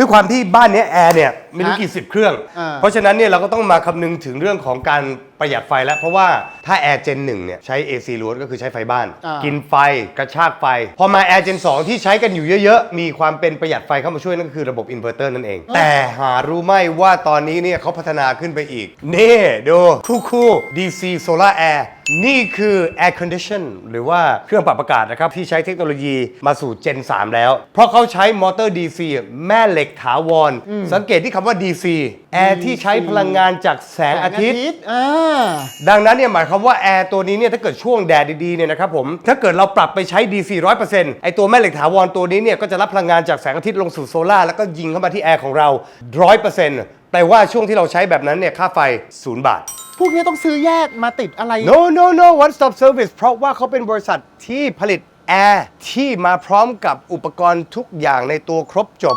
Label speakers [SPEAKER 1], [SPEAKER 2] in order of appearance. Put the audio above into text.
[SPEAKER 1] ด้วยความที่บ้านเนี้ยแอร์เนี่ยไม่รู้
[SPEAKER 2] ฮะ
[SPEAKER 1] กี่สิบเครื่อง
[SPEAKER 2] อ่า
[SPEAKER 1] เพราะฉะนั้นเนี่ยเราก็ต้องมาคำนึงถึงเรื่องของการประหยัดไฟแล้ว เพราะว่าถ้าแอร์เจนหนึ่งเนี่ยใช้ AC ล้วนก็คือใช้ไฟบ้าน
[SPEAKER 2] อ่ากิ
[SPEAKER 1] กินไฟกระชากไฟ พอมาแอร์เจน2ที่ใช้กันอยู่เยอะๆ มีความเป็นประหยัดไฟเข้ามาช่วยนั่นก็คือระบบอินเวอร์เตอร์นั่นเอง แต่หารู้ไหมว่าตอนนี้เนี่ยเขาพัฒนาขึ้นไปอีก นี่ดูคู่คู่ DC Solar Air นี่คือ Air Condition หรือว่าเครื่องปรับอากาศนะครับ ที่ใช้เทคโนโลยีมาสู่ Gen 3 แล้ว เพราะเขาใช้มอเตอร์ DC แม่เหล็กถาวร สังเกตที่คำว่า DC แอร์ที่ใช้พลังงานจากแสงอาทิตย์
[SPEAKER 2] อ่า
[SPEAKER 1] ดังนั้นเนี่ยหมายความว่าแอร์ตัวนี้เนี่ยถ้าเกิดช่วงแดดดีๆเนี่ยนะครับผมถ้าเกิดเราปรับไปใช้ DC 100%ไอตัวแม่เหล็กถาวรตัวนี้เนี่ยก็จะรับพลังงานจากแสงอาทิตย์ลงสู่โซลาร์แล้วก็ยิงเข้ามาที่แอร์ของเรา 100%แต่ว่าช่วงที่เราใช้แบบนั้นเนี่ยค่าไฟ 0 บาท
[SPEAKER 2] พวกนี้ต้องซื้อแยกมาติดอะไร
[SPEAKER 1] no no no one stop service เพราะว่าเขาเป็นบริษัทที่ผลิตแอร์ที่มาพร้อมกับอุปกรณ์ทุกอย่างในตัวครบจบ